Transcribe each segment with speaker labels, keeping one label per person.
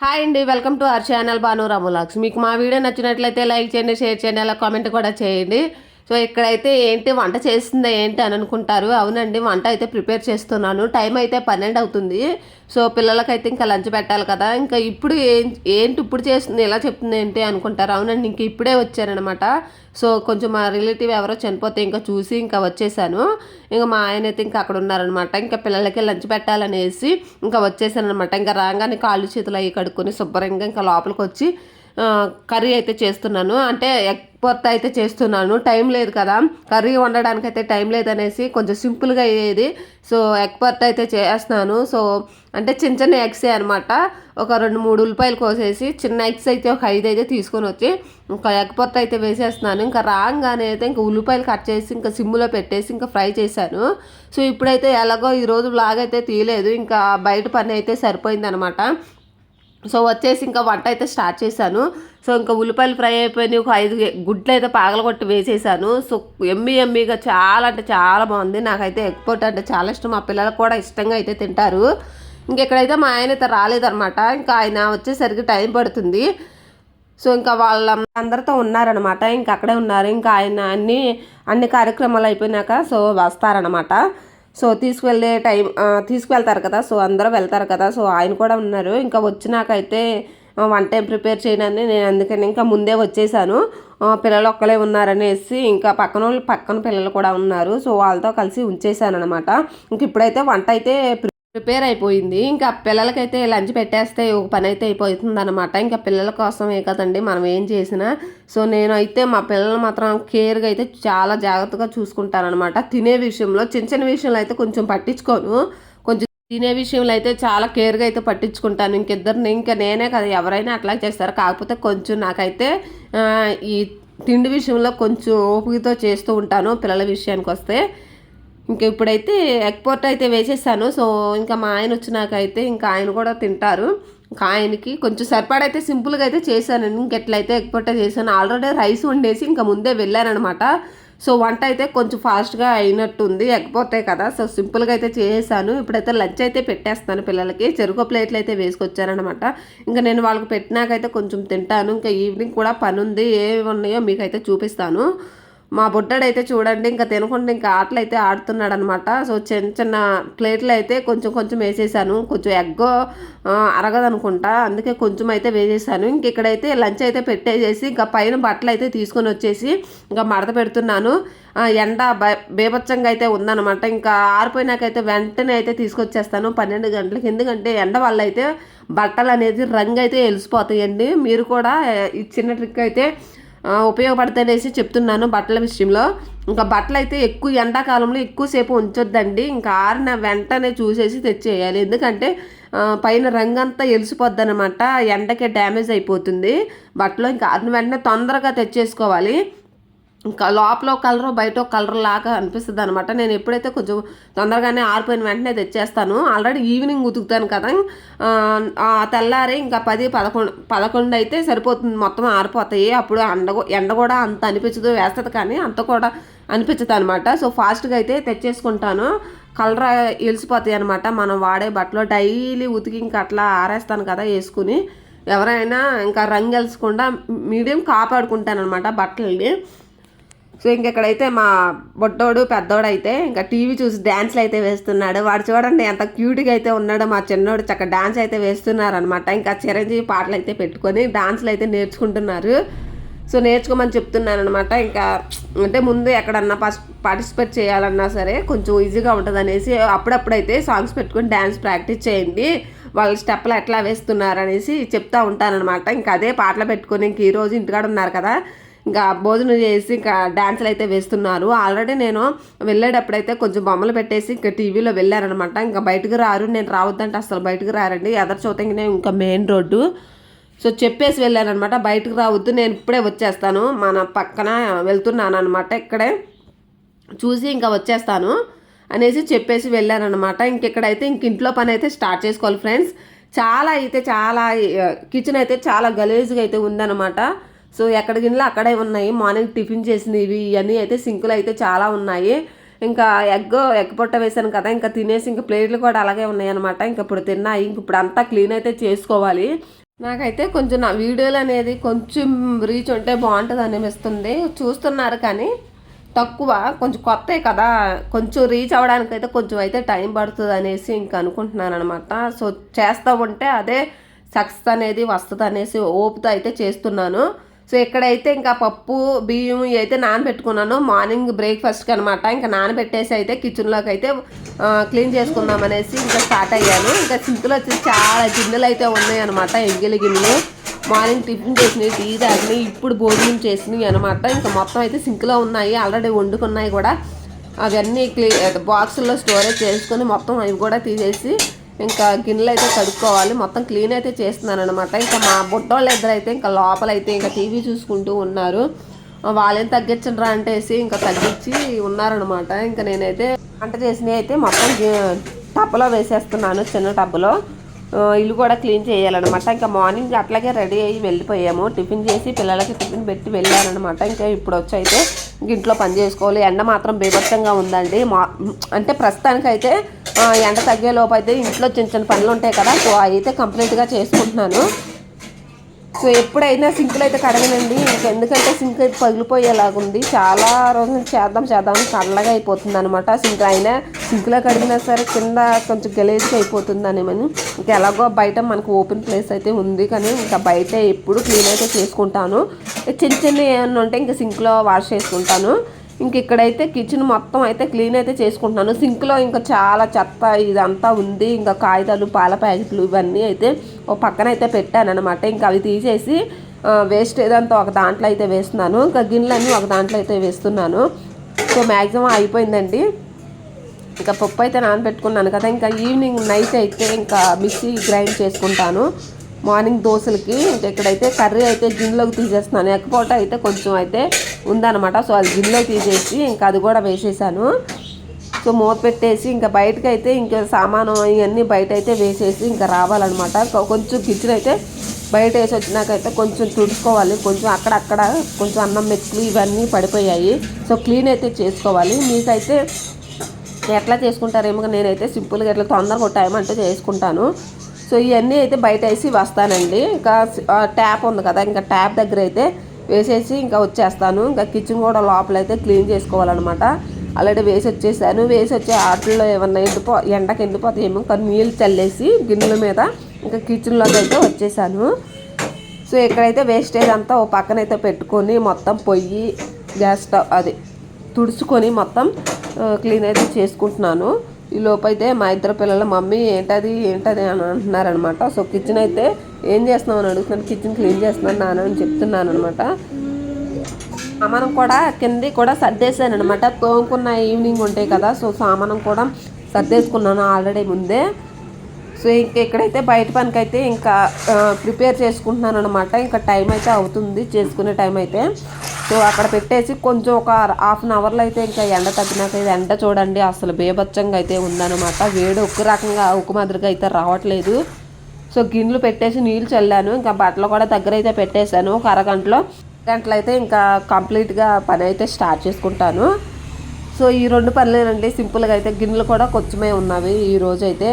Speaker 1: Hi అండి welcome to our channel Bhanu రాములాక్స్ మీకు మా వీడియో నచ్చినట్లయితే లైక్ చేయండి షేర్ చేయండి అలా కామెంట్ కూడా చేయండి. సో ఇక్కడైతే ఏంటి వంట చేసిందా ఏంటి అని అనుకుంటారు. అవునండి వంట అయితే ప్రిపేర్ చేస్తున్నాను. టైం అయితే పన్నెండు అవుతుంది. సో పిల్లలకైతే ఇంకా లంచ్ పెట్టాలి కదా. ఇంకా ఇప్పుడు ఏం ఏంటి ఇప్పుడు చేస్తుంది ఎలా చెప్తుంది ఏంటి అనుకుంటారు. అవునండి ఇంక ఇప్పుడే వచ్చారనమాట. సో కొంచెం మా రిలేటివ్ ఎవరో చనిపోతే ఇంకా చూసి ఇంకా వచ్చేసాను. ఇంకా మా ఆయన అయితే ఇంకా అక్కడ ఉన్నారనమాట. ఇంకా పిల్లలకి లంచ్ పెట్టాలనేసి ఇంకా వచ్చేసాను అనమాట ఇంకా రాగానే కాళ్ళు చేతులు అవి కడుక్కొని శుభ్రంగా ఇంకా లోపలికి వచ్చి కర్రీ అయితే చేస్తున్నాను. అంటే ఎగ్ పొత్త అయితే చేస్తున్నాను. టైం లేదు కదా. కర్రీ వండడానికి అయితే టైం లేదనేసి కొంచెం సింపుల్గా అయ్యేది. సో ఎగ్ పొత్త అయితే చేస్తున్నాను. సో అంటే చిన్న చిన్న ఎగ్సే అనమాట ఒక రెండు మూడు ఉల్లిపాయలు కోసేసి చిన్న ఎగ్స్ అయితే ఒక ఐదు అయితే తీసుకొని వచ్చి ఇంకా ఎగ్ పొత్త అయితే వేసేస్తున్నాను. ఇంకా రాగానే అయితే ఇంకా ఉల్లిపాయలు కట్ చేసి ఇంకా సిమ్లో పెట్టేసి ఇంకా ఫ్రై చేశాను. సో ఇప్పుడైతే ఎలాగో ఈరోజు బ్లాగ్ అయితే తీయలేదు. ఇంకా బయట పని అయితే సరిపోయిందనమాట సో వచ్చేసి ఇంకా వంట అయితే స్టార్ట్ చేశాను. సో ఇంకా ఉల్లిపాయలు ఫ్రై అయిపోయినాయి. ఒక ఐదు గుడ్లు అయితే పాగలగొట్టి వేసేసాను. సో ఎమ్మి ఎమ్మిగా చాలా అంటే చాలా బాగుంది. నాకైతే ఎక్స్పోర్ట్ అంటే చాలా ఇష్టం. మా పిల్లలకు కూడా ఇష్టంగా అయితే తింటారు. ఇంకెక్కడైతే మా ఆయన అయితే రాలేదనమాట ఇంకా ఆయన వచ్చేసరికి టైం పడుతుంది. సో ఇంకా వాళ్ళ అందరితో ఉన్నారనమాట ఇంకా అక్కడే ఉన్నారు. ఇంకా ఆయన అన్ని అన్ని కార్యక్రమాలు అయిపోయినాక సో వస్తారనమాట సో తీసుకువెళ్ళే టైం తీసుకువెళ్తారు కదా సో అందరూ వెళ్తారు కదా సో ఆయన కూడా ఉన్నారు. ఇంకా వచ్చినాకైతే వన్ వంట ప్రిపేర్ చేయనని నేను అందుకని ఇంకా ముందే వచ్చేసాను. పిల్లలు ఒక్కలే ఉన్నారనేసి ఇంకా పక్కన వాళ్ళు పక్కన పిల్లలు కూడా ఉన్నారు. సో వాళ్ళతో కలిసి ఉంచేసాను అనమాట ఇంక ఇప్పుడైతే వంట అయితే ప్రిపేర్ అయిపోయింది. ఇంకా పిల్లలకైతే లంచ్ పెట్టేస్తే ఒక పని అయితే అయిపోతుంది అనమాట ఇంకా పిల్లల కోసమే కదండి మనం ఏం చేసినా. సో నేనైతే మా పిల్లలు మాత్రం కేర్గా అయితే చాలా జాగ్రత్తగా చూసుకుంటానమాట తినే విషయంలో చిన్న చిన్న విషయంలో అయితే కొంచెం పట్టించుకోను. కొంచెం తినే విషయంలో అయితే చాలా కేర్గా అయితే పట్టించుకుంటాను. ఇంకిద్దరిని ఇంకా నేనే కదా ఎవరైనా అట్లా చేస్తారు. కాకపోతే కొంచెం నాకైతే ఈ తిండి విషయంలో కొంచెం ఓపికతో చేస్తూ ఉంటాను పిల్లల విషయానికి వస్తే ఇంకా ఇప్పుడైతే ఎగ్ పోర్ట్ అయితే వేసేసాను. సో ఇంకా మా ఆయన వచ్చినాకైతే ఇంకా ఆయన కూడా తింటారు. ఇంకా ఆయనకి కొంచెం సరిపడైతే సింపుల్గా అయితే చేశాను. ఇంకెట్లయితే ఎగ్ పొట్ట చేశాను ఆల్రెడీ రైస్ వండేసి ఇంకా ముందే వెళ్ళానమాట సో వంట అయితే కొంచెం ఫాస్ట్గా అయినట్టుంది ఎగ్ కదా. సో సింపుల్గా అయితే చేసేసాను. ఇప్పుడైతే లంచ్ అయితే పెట్టేస్తాను పిల్లలకి. చెరుకు ప్లేట్లు అయితే వేసుకొచ్చారనమాట ఇంకా నేను వాళ్ళకి పెట్టినాకైతే కొంచెం తింటాను. ఇంకా ఈవినింగ్ కూడా పని ఉంది ఏవి ఉన్నాయో మీకైతే చూపిస్తాను. మా బుట్టడైతే చూడండి ఇంకా తినకుండా ఇంకా ఆటలు అయితే ఆడుతున్నాడు అనమాట సో చిన్న చిన్న ప్లేట్లు అయితే కొంచెం కొంచెం వేసేసాను. కొంచెం ఎగ్గో అరగదనుకుంటా. అందుకే కొంచెం అయితే వేసేసాను. ఇంక ఇక్కడైతే లంచ్ అయితే పెట్టేసేసి ఇంకా పైన బట్టలు అయితే తీసుకొని వచ్చేసి ఇంకా మడత పెడుతున్నాను. ఎండ బ- బేభత్సంగా అయితే ఉందన్నమాట ఇంకా ఆరిపోయినాకైతే వెంటనే అయితే తీసుకొచ్చేస్తాను. పన్నెండు గంటలకు. ఎందుకంటే ఎండ వల్ల అయితే బట్టలు అనేది రంగు అయితే వెలిసిపోతాయండి మీరు కూడా ఈ చిన్న ట్రిక్ అయితే ఆ, చెప్తున్నాను బట్టల విషయంలో. ఇంకా బట్టలు అయితే ఎక్కువ ఎండాకాలంలో ఎక్కువసేపు ఉంచొద్దండి. ఇంకా ఆరిన వెంటనే చూసేసి తెచ్చేయాలి. ఎందుకంటే పైన రంగంతా ఎలిసిపోద్ది అనమాట ఎండకే డ్యామేజ్ అయిపోతుంది. బట్టలు ఇంకా ఆరిన వెంటనే తొందరగా తెచ్చేసుకోవాలి. లోపల కలరు కలర్ బయట కలర్ లాగా అనిపిస్తుంది అనమాట నేను ఎప్పుడైతే కొంచెం తొందరగానే ఆరిపోయిన వెంటనే తెచ్చేస్తాను. ఆల్రెడీ ఈవినింగ్ ఉతుకుతాను కదా. తెల్లారి ఇంకా పది పదకొండు పదకొండు అయితే సరిపోతుంది. మొత్తం ఆరిపోతాయి. అప్పుడు ఎండ ఎండ కూడా అంత అనిపించదు వేస్తుంది కానీ అంత కూడా అనిపించదు అనమాట సో ఫాస్ట్గా అయితే తెచ్చేసుకుంటాను. కలర్ వెలిసిపోతాయి అనమాట మనం వాడే బట్టలు డైలీ ఉతికి ఇంకా అట్లా ఆరేస్తాను కదా వేసుకుని. ఎవరైనా ఇంకా రంగు వెలుసుకుండా మీడియం కాపాడుకుంటాను అనమాట బట్టలని. సో ఇంకెక్కడైతే మా బొట్టోడు పెద్దోడు అయితే ఇంకా టీవీ చూసి డ్యాన్స్లు అయితే వేస్తున్నాడు. వాడు చూడండి ఎంత క్యూట్గా అయితే ఉన్నాడో మా చిన్నోడు చక్క డ్యాన్స్ అయితే వేస్తున్నారు అనమాట ఇంకా చిరంజీవి పాటలు అయితే పెట్టుకొని డాన్స్లు అయితే నేర్చుకుంటున్నారు. సో నేర్చుకోమని చెప్తున్నాను అనమాట ఇంకా అంటే ముందు ఎక్కడన్నా ఫస్ట్ పార్టిసిపేట్ చేయాలన్నా సరే కొంచెం ఈజీగా ఉంటుంది అనేసి అప్పుడప్పుడైతే సాంగ్స్ పెట్టుకొని డ్యాన్స్ ప్రాక్టీస్ చేయండి. వాళ్ళ స్టెప్లు ఎట్లా వేస్తున్నారు అనేసి చెప్తా ఉంటానన్నమాట ఇంకా అదే పాటలు పెట్టుకొని ఇంక ఈరోజు ఇంటికాడ ఉన్నారు కదా. ఇంకా భోజనం చేసి ఇంకా డ్యాన్సులు అయితే వేస్తున్నారు. ఆల్రెడీ నేను వెళ్ళేటప్పుడైతే కొంచెం బొమ్మలు పెట్టేసి ఇంకా టీవీలో వెళ్ళారనమాట. ఇంకా బయటకు రారు నేను రావద్దంటే అసలు బయటకు రారండి. ఎదరు చూతంగానే ఇంకా మెయిన్ రోడ్డు. సో చెప్పేసి వెళ్ళానమాట బయటకు రావద్దు నేను ఇప్పుడే వచ్చేస్తాను. మన పక్కన వెళ్తున్నాను అనమాట ఇక్కడే. చూసి ఇంకా వచ్చేస్తాను అనేసి చెప్పేసి వెళ్ళానమాట ఇంకెక్కడైతే ఇంక ఇంట్లో పని అయితే స్టార్ట్ చేసుకోవాలి ఫ్రెండ్స్. చాలా అయితే చాలా కిచెన్ అయితే చాలా గలీజ్గా అయితే ఉందన్నమాట సో ఎక్కడ గిన్నెలు అక్కడే ఉన్నాయి. మార్నింగ్ టిఫిన్ చేసినవి ఇవన్నీ అయితే సింకులు అయితే చాలా ఉన్నాయి. ఇంకా ఎగ్ ఎగ్ పొట్ట వేసాను కదా ఇంకా తినేసి ఇంకా ప్లేట్లు కూడా అలాగే ఉన్నాయి అనమాట ఇంకా ఇప్పుడు తిన్నాయి ఇంక ఇప్పుడు అంతా క్లీన్ అయితే చేసుకోవాలి. నాకైతే కొంచెం నా వీడియోలు అనేది కొంచెం రీచ్ ఉంటే బాగుంటుంది అనిపిస్తుంది. చూస్తున్నారు కానీ తక్కువ కొంచెం కొత్త కదా కొంచెం రీచ్ అవ్వడానికైతే కొంచెం అయితే టైం పడుతుంది అనేసి ఇంకా అనుకుంటున్నాను అనమాట సో చేస్తూ ఉంటే అదే సక్సెస్ అనేది వస్తుంది అనేసి ఓపుతో అయితే చేస్తున్నాను. సో ఇక్కడైతే ఇంకా పప్పు బియ్యం అయితే నానబెట్టుకున్నాను మార్నింగ్ బ్రేక్ఫాస్ట్కి అనమాట ఇంకా నానబెట్టేసి అయితే కిచెన్లోకి అయితే క్లీన్ చేసుకుందాం అనేసి ఇంకా స్టార్ట్ అయ్యాను. ఇంకా సింకులు వచ్చి చాలా గిన్నెలు అయితే ఉన్నాయి అనమాట ఎంగిలి గిన్నెలు మార్నింగ్ టిఫిన్ చేసినవి టీ తాగినవి ఇప్పుడు భోజనం చేసినవి అనమాట ఇంకా మొత్తం అయితే సింక్లో ఉన్నాయి ఆల్రెడీ వండుకున్నాయి కూడా. అవన్నీ క్లీ బాక్సుల్లో స్టోరేజ్ చేసుకొని మొత్తం అవి కూడా తీసేసి ఇంకా గిన్నెలు అయితే కడుక్కోవాలి. మొత్తం క్లీన్ అయితే చేస్తున్నాను అనమాట ఇంకా మా బుట్టోళ్ళు ఇద్దరైతే ఇంకా లోపలైతే ఇంకా టీవీ చూసుకుంటూ ఉన్నారు. వాళ్ళేం తగ్గించరా అంటేసి ఇంకా తగ్గించి ఉన్నారనమాట ఇంకా నేనైతే వంట చేసినవి అయితే మొత్తం టబ్లో వేసేస్తున్నాను చిన్న టబ్లో. ఇల్లు కూడా క్లీన్ చేయాలన్నమాట. ఇంకా మార్నింగ్ అట్లాగే రెడీ అయ్యి వెళ్ళిపోయాము. టిఫిన్ చేసి పిల్లలకి టిఫిన్ పెట్టి వెళ్ళారనమాట ఇంకా ఇప్పుడు వచ్చి అయితే ఇంట్లో పని చేసుకోవాలి. ఎండ మాత్రం బీభత్సంగా ఉందండి. మా అంటే ప్రస్తుతానికైతే ఎండ తగ్గే లోపు అయితే ఇంట్లో చిన్న చిన్న పనులు ఉంటాయి కదా సో అయితే కంప్లీట్గా చేసుకుంటున్నాను. సో ఎప్పుడైనా సింకులు అయితే కడగనండి ఎందుకంటే సింక్ అయితే పగిలిపోయేలాగుంది చాలా రోజులు చేద్దాం చేద్దాం చల్లగా అయిపోతుంది అనమాట సింక్ అయినా సింక్లో కడిగినా సరే కింద కొంచెం గలేజ్గా అయిపోతుంది అనేమని ఇంకా ఎలాగో బయట మనకు ఓపెన్ ప్లేస్ అయితే ఉంది కానీ ఇంకా బయట ఎప్పుడు క్లీన్ అయితే చేసుకుంటాను. చిన్న చిన్న ఏమన్నా ఉంటే ఇంకా సింక్లో వాష్ చేసుకుంటాను. ఇంక ఇక్కడైతే కిచెన్ మొత్తం అయితే క్లీన్ అయితే చేసుకుంటున్నాను. సింక్లో ఇంకా చాలా చెత్త ఇదంతా ఉంది. ఇంకా కాగితాలు పాల ప్యాకెట్లు ఇవన్నీ అయితే ఓ పక్కన అయితే పెట్టాను అనమాట ఇంకా అవి తీసేసి వేస్ట్ ఏదంతా ఒక దాంట్లో అయితే వేస్తున్నాను. ఇంకా గిన్నెలన్నీ ఒక దాంట్లో అయితే వేస్తున్నాను. సో మ్యాక్సిమం అయిపోయిందండి. ఇంకా పప్పు అయితే నానబెట్టుకున్నాను కదా. ఇంకా ఈవినింగ్ నైట్ అయితే ఇంకా మిక్సీ గ్రైండ్ చేసుకుంటాను. మార్నింగ్ దోశలకి. ఇంకా ఇక్కడైతే కర్రీ అయితే గిన్నెలోకి తీసేస్తున్నాను. ఎక్కపోట అయితే కొంచెం అయితే ఉందన్నమాట. సో అది గిన్నెలోకి తీసేసి ఇంకా అది కూడా వేసేసాను. సో మూత పెట్టేసి ఇంకా బయటకు అయితే ఇంకా సామాను ఇవన్నీ బయట అయితే వేసేసి ఇంకా రావాలన్నమాట. కొంచెం కిచెన్ అయితే బయట వేసి వచ్చినాకైతే కొంచెం తుడుచుకోవాలి. కొంచెం అక్కడక్కడ కొంచెం అన్నం మెతుకులు ఇవన్నీ పడిపోయాయి. సో క్లీన్ అయితే చేసుకోవాలి. మీకైతే ఎట్లా చేసుకుంటారేమో నేనైతే సింపుల్గా ఎట్లా తొందరగా టైం అంటే చేసుకుంటాను. సో ఇవన్నీ అయితే బయట వేసి వస్తానండి. ఇంకా ట్యాప్ ఉంది కదా ఇంకా ట్యాప్ దగ్గర అయితే వేసేసి ఇంకా వచ్చేస్తాను. ఇంకా కిచెన్ కూడా లోపల అయితే క్లీన్ చేసుకోవాలన్నమాట. ఆల్రెడీ వేసి వచ్చేసాను. వేసి వచ్చే ఆటల్లో ఏమన్నా ఎండిపో ఎండకి ఎండిపోతాయేమో ఇంకా నీళ్ళు చల్లేసి గిన్నెల మీద ఇంకా కిచెన్లోకి అయితే వచ్చేసాను. సో ఇక్కడైతే వేస్టేజ్ అంతా ఓ పక్కనైతే పెట్టుకొని మొత్తం పొయ్యి గ్యాస్ స్టవ్ అది తుడుచుకొని మొత్తం క్లీన్ అయితే చేసుకుంటున్నాను. ఈ లోపైతే మా ఇద్దరు పిల్లల మమ్మీ ఏంటది ఏంటది అని అంటున్నారనమాట. సో కిచెన్ అయితే ఏం చేస్తున్నావు అని అడుగుతున్నాను. కిచెన్ క్లీన్ చేస్తున్నాను నాన్న అని చెప్తున్నాను అనమాట. సామానం కూడా కింది కూడా సర్దేశాను అనమాట తోముకున్న ఈవినింగ్ ఉంటాయి కదా సో సామానం కూడా సర్దేసుకున్నాను ఆల్రెడీ ముందే. సో ఇంక ఇక్కడైతే బయట పనికి అయితే ఇంకా ప్రిపేర్ చేసుకుంటున్నాను అనమాట ఇంకా టైం అయితే అవుతుంది చేసుకునే టైం అయితే. సో అక్కడ పెట్టేసి కొంచెం ఒక హాఫ్ అన్ అవర్లో అయితే ఇంకా ఎండ తగ్గినాక ఇది ఎండ చూడండి అసలు బేభత్సంగా అయితే ఉందన్నమాట. వేడి ఒక్క రకంగా ఒక్క మాదిరిగా అయితే రావట్లేదు. సో గిన్నెలు పెట్టేసి నీళ్ళు చల్లాను ఇంకా బట్టలు కూడా దగ్గర అయితే పెట్టేశాను. ఒక అరగంటలో గంటలు అయితే ఇంకా కంప్లీట్గా పని అయితే స్టార్ట్ చేసుకుంటాను. సో ఈ రెండు పనులేనండి. సింపుల్గా అయితే గిన్నెలు కూడా కొంచెమే ఉన్నవి ఈ అయితే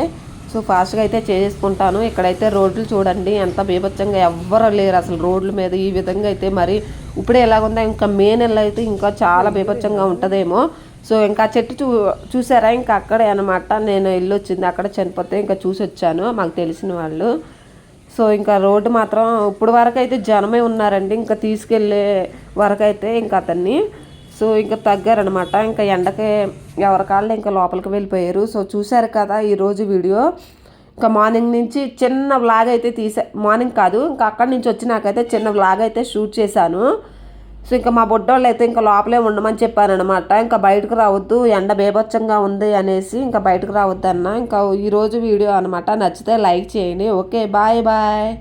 Speaker 1: సో ఫాస్ట్గా అయితే చేసుకుంటాను ఇక్కడైతే రోడ్లు చూడండి ఎంత బీభత్సంగా ఎవ్వరు లేరు అసలు రోడ్ల మీద. ఈ విధంగా అయితే మరి ఇప్పుడే ఎలాగుందో ఇంకా మే నెల అయితే ఇంకా చాలా బీభత్సంగా ఉంటుందేమో. సో ఇంకా చెట్టు చూ చూసారా? ఇంకా అక్కడే అనమాట నేను ఇల్లు వచ్చింది అక్కడ చనిపోతే ఇంకా చూసి వచ్చాను మాకు తెలిసిన వాళ్ళు. సో ఇంకా రోడ్డు మాత్రం ఇప్పుడు వరకు అయితే జనమే ఉన్నారండి. ఇంకా తీసుకెళ్ళే వరకు అయితే ఇంకా అతన్ని సో ఇంకా తగ్గారనమాట. ఇంకా ఎండకి ఎవరికాళ్ళు ఇంకా లోపలికి వెళ్ళిపోయారు. సో చూశారు కదా ఈరోజు వీడియో. ఇంకా మార్నింగ్ నుంచి చిన్న వ్లాగ్ అయితే తీసా మార్నింగ్ కాదు ఇంకా అక్కడి నుంచి వచ్చినాకైతే చిన్న వ్లాగ్ అయితే షూట్ చేశాను. సో ఇంకా మా బొడ్డోళ్ళు అయితే ఇంకా లోపలే ఉండమని చెప్పానమాట ఇంకా బయటకు రావద్దు ఎండ బేభత్సంగా ఉంది అనేసి ఇంకా బయటకు రావద్దు అన్న ఇంకా ఈరోజు వీడియో అనమాట. నచ్చితే లైక్ చేయండి. Okay bye bye.